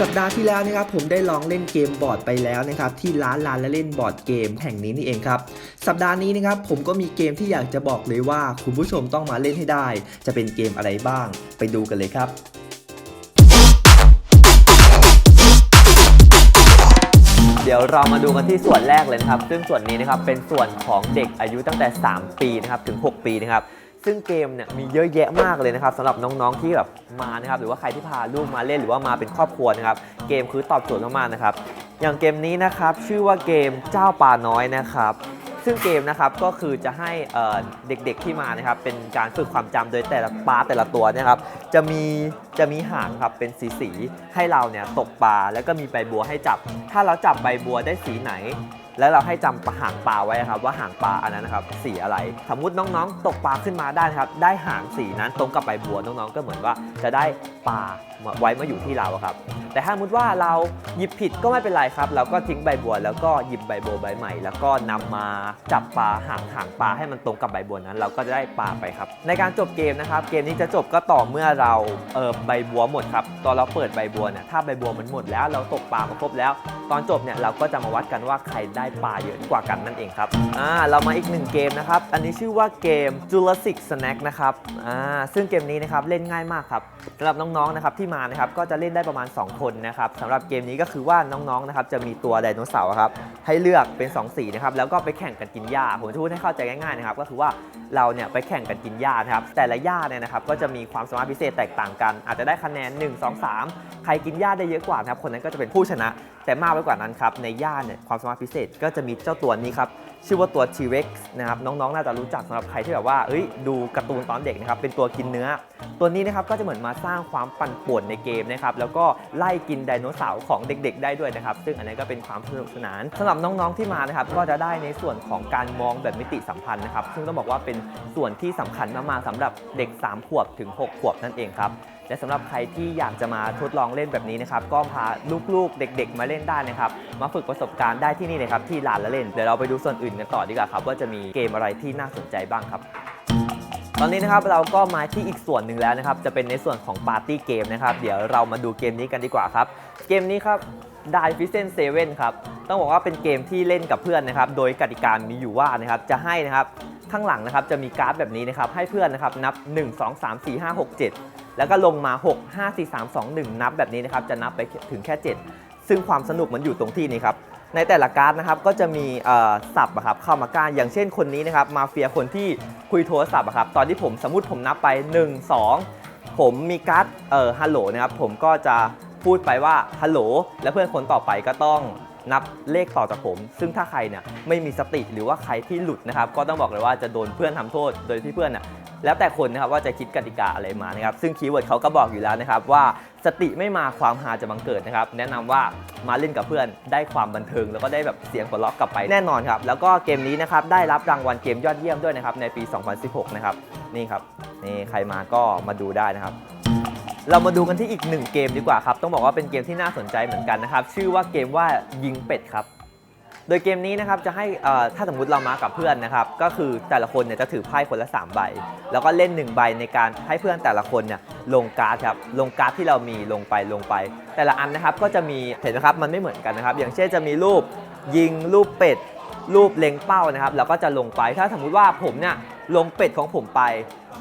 สัปดาห์ที่แล้วนะครับผมได้ลองเล่นเกมบอร์ดไปแล้วนะครับที่ร้านลานและเล่นบอร์ดเกมแห่งนี้นี่เองครับสัปดาห์นี้นะครับผมก็มีเกมที่อยากจะบอกเลยว่าคุณผู้ชมต้องมาเล่นให้ได้ จะเป็นเกมอะไรบ้าง ไปดูกันเลยครับเดี๋ยวเรามาดูกันที่ส่วนแรกเลยนะครับ ซึ่งส่วนนี้นะครับเป็นส่วนของเด็กอายุตั้งแต่ 3 ปีนะครับถึง 6 ปีนะครับ ซึ่งเกมเนี่ยมีเยอะแยะมากเลยนะครับสำหรับน้องๆที่แบบมานะครับหรือว่าใครที่พาลูกมาเล่นหรือว่ามาเป็นครอบครัวนะครับเกมคือตอบโจทย์มากๆนะครับอย่างเกมนี้นะครับชื่อว่าเกมเจ้าป่าน้อยนะครับซึ่งเกมนะครับก็คือจะให้เเด็กๆที่มานะครับเป็นการฝึกความจำโดยแต่ละปลาแต่ละตัวเนะครับจะมีจะมีหางครับเป็นสีสีให้เราเนี่ยตกปลาแล้วก็มีใบบัวให้จับ ถ้าเราจับใบบัวได้สีไหน แล้วเราให้จำหางปลาไว้นะครับว่าหางปลาอันนั้นนะครับสีอะไร สมมติน้องๆ ตกปลาขึ้นมาได้นะครับได้หางสีนั้นตรงกับใบบัวน้องๆก็เหมือนว่าจะได้ ปาไว้มาอยู่ที่เราครับ แต่ถ้าสมมติว่าเราหยิบผิดก็ไม่เป็นไรครับ เราก็ทิ้งใบบัว แล้วก็หยิบใบบัวใบใหม่ แล้วก็นำมาจับปลาหางหางปลาให้มันตรงกับใบบัวนั้น เราก็จะได้ปลาไปครับ ในการจบเกมนะครับ เกมนี้จะจบก็ต่อเมื่อเราเออใบบัวหมดครับ ตอนเราเปิดใบบัวเนี่ยถ้าใบบัวมันหมดแล้ว เราตกปลามาครบแล้ว ตอนจบเนี่ยเราก็จะมาวัดกันว่าใครได้ปลาเยอะกว่ากันนั่นเองครับอ่าเรามาอีกหนึ่งเกมนะครับอันนี้ชื่อว่าเกม Jurassic Snack นะครับอ่าซึ่งเกมนี้นะครับเล่นง่ายมากครับสำหรับน้องๆนะครับที่มานะครับก็จะเล่นได้ประมาณ 2 คนนะครับสำหรับเกมนี้ก็คือว่าน้องๆนะครับจะมีตัวไดโนเสาร์ครับให้เลือกเป็น 2 สีนะครับแล้วก็ไปแข่งกันกินหญ้าผมจะพูดให้เข้าใจง่ายๆนะครับก็คือว่าเราเนี่ยไปแข่งกันกินหญ้านะครับแต่ละหญ้าเนี่ยนะครับก็จะมีความสามารถพิเศษแตกต่างกัน อาจจะได้คะแนน 1 2 3 ใครกินหญ้าได้เยอะกว่านะครับคนนั้นก็จะเป็นผู้ชนะ แต่มากไปกว่านั้นครับในย่าเนี่ยความสามารถพิเศษก็จะมีเจ้าตัวนี้ครับ ชื่อว่าตัว T-Rex นะครับน้องๆ น่าจะรู้จักสำหรับใครที่แบบว่าเอ้ยดูการ์ตูนตอนเด็กนะครับเป็นตัวกินเนื้อ ตัวนี้นะครับก็จะเหมือนมาสร้างความปั่นป่วนในเกมนะครับแล้วก็ไล่กินไดโนเสาร์ของเด็ก ๆ ได้ด้วยนะครับซึ่งอันนี้ก็เป็นความสนุกสนานสำหรับน้องๆที่มานะครับก็จะได้ในส่วนของการมองแบบมิติสัมพันธ์นะครับซึ่งต้องบอกว่าเป็นส่วนที่สำคัญมากๆสำหรับเด็ก 3 ขวบถึง 6 ขวบนั่นเองครับ และสำหรับใครที่อยากจะมาทดลองเล่นแบบนี้นะครับก็พาลูกๆเด็ก ๆ มาเล่นได้นะครับมาฝึกประสบการณ์ได้ที่นี่เลยครับที่ลานละเล่นเดี๋ยวเราไปดูส่วนอื่นกันต่อดีกว่าครับว่าจะมีเกมอะไรที่น่าสนใจบ้างครับตอนนี้นะครับเราก็มาที่อีกส่วนหนึ่งแล้วนะครับ จะเป็นในส่วนของปาร์ตี้เกมนะครับ เดี๋ยวเรามาดูเกมนี้กันดีกว่าครับ เกมนี้ครับ d i f i c e n 7ครับ ต้องบอกว่าเป็นเกมที่เล่นกับเพื่อนนะครับ โดยกติกามีอยู่ว่านะครับ จะให้นะครับ ข้างหลังนะครับจะมีการ์ดแบบนี้นะครับ ให้เพื่อนนะครับนับ 1 2 3 4 5 6 7 แล้วก็ลงมา 6 5 4 3 2 1 นับแบบนี้นะครับ จะนับไปถึงแค่ 7 ซึ่งความสนุกมันอยู่ตรงที่นี้ครับ ในแต่ละการ์ดนะครับ ก็จะมีเอ่อศัพท์อะครับเข้ามาก้านอย่างเช่นคนนี้นะครับ มาเฟียคนที่คุยโทรศัพท์อะครับ ตอนที่ผมสมมติผมนับไป 1 2 ผมมีการ์ดเอ่อฮัลโหลนะครับ ผมก็จะ พูดไปว่าฮัลโหลแล้วเพื่อนคนต่อไปก็ต้องนับเลขต่อจากผม ซึ่งถ้าใครเนี่ยไม่มีสติหรือว่าใครที่หลุดนะครับ ก็ต้องบอกเลยว่าจะโดนเพื่อนทำโทษ โดยที่เพื่อนน่ะแล้วแต่คนนะครับว่าจะคิดกติกาอะไรมานะครับ ซึ่งคีย์เวิร์ดเขาก็บอกอยู่แล้วนะครับว่าสติไม่มาความฮาจะบังเกิดนะครับ แนะนำว่ามาเล่นกับเพื่อนได้ความบันเทิง แล้วก็ได้แบบเสียงหัวเราะกลับไปแน่นอนครับ แล้วก็เกมนี้นะครับได้รับรางวัลเกมยอดเยี่ยมด้วยนะครับในปี 2016 นะครับนี่ครับนี่ใครมาก็มาดูได้นะครับ เรามาดูกันที่อีกหนึ่งเกมดีกว่าครับ ต้องบอกว่าเป็นเกมที่น่าสนใจเหมือนกันนะครับ ชื่อว่าเกมว่ายิงเป็ดครับ โดยเกมนี้นะครับจะให้ถ้าสมมติเรามากับเพื่อนนะครับ ก็คือแต่ละคนเนี่ยจะถือไพ่คนละ 3 ใบ แล้วก็เล่น 1 ใบในการให้เพื่อนแต่ละคนเนี่ยลงการ์ดครับ ลงการ์ดที่เรามีลงไปลงไป แต่ละอันนะครับก็จะมีเห็นไหมครับมันไม่เหมือนกันนะครับ อย่างเช่นจะมีรูปยิงรูปเป็ดรูปเล็งเป้านะครับแล้วก็จะลงไปถ้าสมมุติว่าผมเนี่ยลงเป็ดของผมไป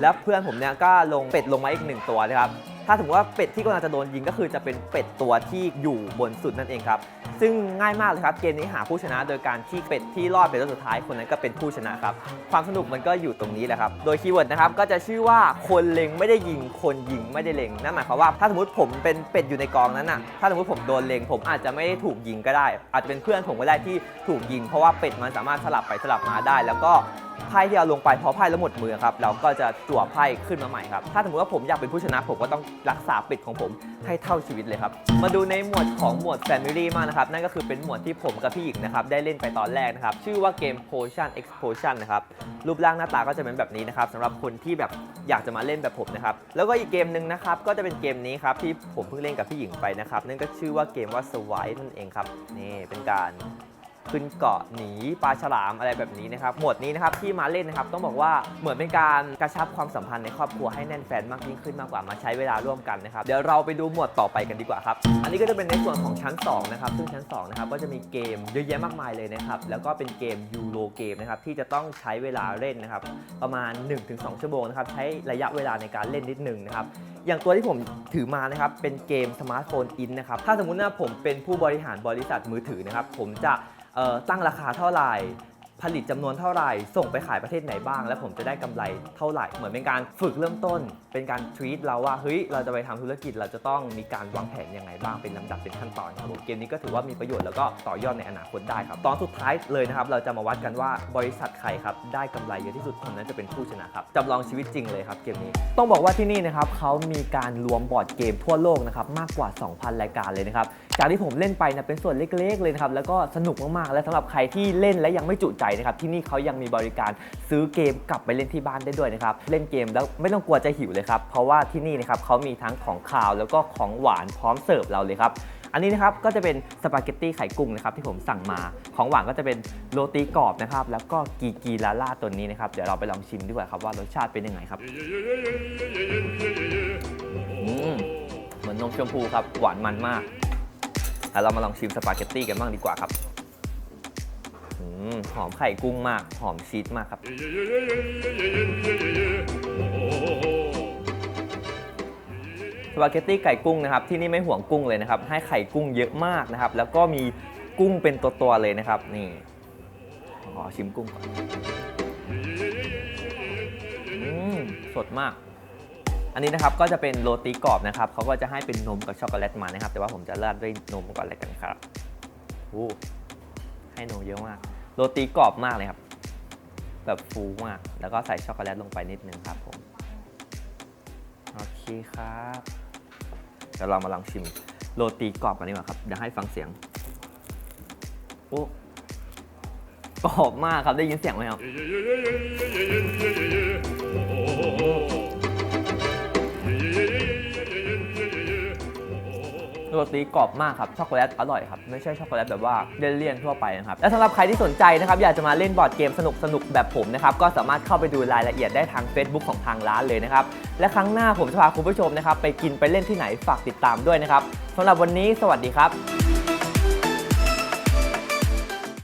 แล้วเพื่อนผมเนี่ยก็ลงเป็ดลงมาอีกหนึ่งตัวนะครับ ถ้าสมมติว่าเป็ดที่กำลังจะโดนยิงก็คือจะเป็นเป็ดตัวที่อยู่บนสุดนั่นเองครับ ซึ่งง่ายมากเลยครับ เกมนี้หาผู้ชนะโดยการที่เป็ดที่รอดเป็นตัวสุดท้ายคนนั้นก็เป็นผู้ชนะครับ ความสนุกมันก็อยู่ตรงนี้แหละครับ โดยคีย์เวิร์ดนะครับก็จะชื่อว่าคนเล็งไม่ได้ยิง คนยิงไม่ได้เล็ง นั่นหมายความว่าถ้าสมมติผมเป็นเป็ดอยู่ในกองนั้นน่ะ ถ้าสมมติผมโดนเล็ง ผมอาจจะไม่ได้ถูกยิงก็ได้ อาจจะเป็นเพื่อนผมก็ได้ที่ถูกยิง เพราะว่าเป็ดมันสามารถสลับไปสลับมาได้ แล้วก็ไพ่ที่เอาลงไปพอไพ่แล้วหมดมือครับเราก็จะจั่วไพ่ขึ้นมาใหม่ครับถ้าสมมติว่าผมอยากเป็นผู้ชนะผมก็ต้องรักษาเป็ดของผมให้เท่าชีวิตเลยครับ มาดูในหมวดของหมวด Family มากนะครับ นั่นก็คือเป็นหมวดที่ผมกับพี่หญิงนะครับได้เล่นไปตอนแรกนะครับ ชื่อว่าเกม Potion Explosion นะครับ รูปร่างหน้าตาก็จะเป็นแบบนี้นะครับสำหรับคนที่แบบอยากจะมาเล่นแบบผมนะครับ แล้วก็อีกเกมหนึ่งนะครับก็จะเป็นเกมนี้ครับที่ผมเพิ่งเล่นกับพี่หญิงไปนะครับ นั่นก็ชื่อว่าเกมว่า s w i นั่นเองครับ นี่เป็นการ ขึ้นเกาะหนีปลาฉลามอะไรแบบนี้นะครับหมวดนี้นะครับที่มาเล่นนะครับต้องบอกว่าเหมือนเป็นการกระชับความสัมพันธ์ในครอบครัวให้แน่นแฟนมากยิ่งขึ้นมากกว่ามาใช้เวลาร่วมกันนะครับเดี๋ยวเราไปดูหมวดต่อไปกันดีกว่าครับอันนี้ก็จะเป็นในส่วนของชั้น2นะครับซึ่งชั้น2นะครับก็จะมีเกมเยอะแยะมากมายเลยนะครับแล้วก็เป็นเกมยูโรเกมนะครับที่จะต้องใช้เวลาเล่นนะครับประมาณ 1-2 ชั่วโมงนะครับใช้ระยะเวลาในการเล่นนิดนึงนะครับอย่างตัวที่ผมถือมานะครับเป็นเกมสมาร์ทโฟนอินนะครับถ้าสมมุติว่าผมเป็นผู้บริหารบริษัทมือถือนะครับผมจะ ตั้งราคาเท่าไหร่ ผลิตจำนวนเท่าไหร่ ส่งไปขายประเทศไหนบ้าง แล้วผมจะได้กำไรเท่าไหร่ เหมือนเป็นการฝึกเริ่มต้น เป็นการทรีตเราว่าเฮ้ยเราจะไปทำธุรกิจเราจะต้องมีการวางแผนยังไงบ้างเป็นลำดับเป็นขั้นตอนครับผมเกมนี้ก็ถือว่ามีประโยชน์แล้วก็ต่อยอดในอนาคตได้ครับตอนสุดท้ายเลยนะครับเราจะมาวัดกันว่าบริษัทใครครับได้กำไรเยอะที่สุดคนนั้นจะเป็นผู้ชนะครับจำลองชีวิตจริงเลยครับเกมนี้ ต้องบอกว่าที่นี่นะครับเขามีการรวมบอร์ดเกมทั่วโลกนะครับมากกว่า 2,000 รายการเลยนะครับจากที่ผมเล่นไปนะเป็นส่วนเล็ก ๆ เลยนะครับแล้วก็สนุกมากๆและสำหรับใครที่เล่นและยังไม่จุใจนะครับที่นี่เขายังมีบริการซื้อเกมกลับไปเล่นที่บ้านได้ด้วยนะครับเล่นเกมแล้วไม่ต้องกลัวจะหิวเลยครับเพราะว่าที่นี่นะครับเขามีทั้งของคาวแล้วก็ของหวานพร้อมเสิร์ฟเราเลยครับอันนี้นะครับก็จะเป็นสปาเกตตี้ไข่กุ้งนะครับที่ผมสั่งมาของหวานก็จะเป็นโรตีกรอบนะครับแล้วก็กีกีลาล่าตัวนี้นะครับเดี๋ยวเราไปลองชิมดีกว่าครับว่ารสชาติเป็นยังไงครับเหมือนนมชมพูครับหวานมันมากแล้วเรามาลองชิมสปาเกตตี้กันบ้างดีกว่าครับ อืมหอมไข่กุ้งมาก หอมชีสมากครับ สปาเกตตี้ไก่กุ้งนะครับ ที่นี่ไม่ห่วงกุ้งเลยนะครับ ให้ไข่กุ้งเยอะมากนะครับ แล้วก็มีกุ้งเป็นตัวๆเลยนะครับ นี่ขอชิมกุ้งก่อนอืมสดมาก อันนี้นะครับก็จะเป็นโรตีกรอบนะครับเขาก็จะให้เป็นนมกับช็อกโกแลตมานะครับ แต่ว่าผมจะราดด้วยนมก่อนเลยกันครับโอ้ ให้นมเยอะมาก โรตีกรอบมากเลยครับ แบบฟูมาก แล้วก็ใส่ช็อกโกแลตลงไปนิดนึงครับผม โอเคครับเดี๋ยวเรามาลองชิมโรตีกรอบกันดีกว่าครับเดี๋ยวให้ฟังเสียง โอ้กรอบมากครับได้ยินเสียงไหมครับ โรตีกรอบมากครับช็อกโกแลตอร่อยครับไม่ใช่ช็อกโกแลตแบบว่าเลี่ยนๆทั่วไปนะครับและสำหรับใครที่สนใจนะครับอยากจะมาเล่นบอร์ดเกมสนุกๆแบบผมนะครับก็สามารถเข้าไปดูรายละเอียดได้ทาง Facebook ของทางร้านเลยนะครับและครั้งหน้าผมจะพาคุณผู้ชมนะครับไปกินไปเล่นที่ไหนฝากติดตามด้วยนะครับสำหรับวันนี้สวัสดีครับ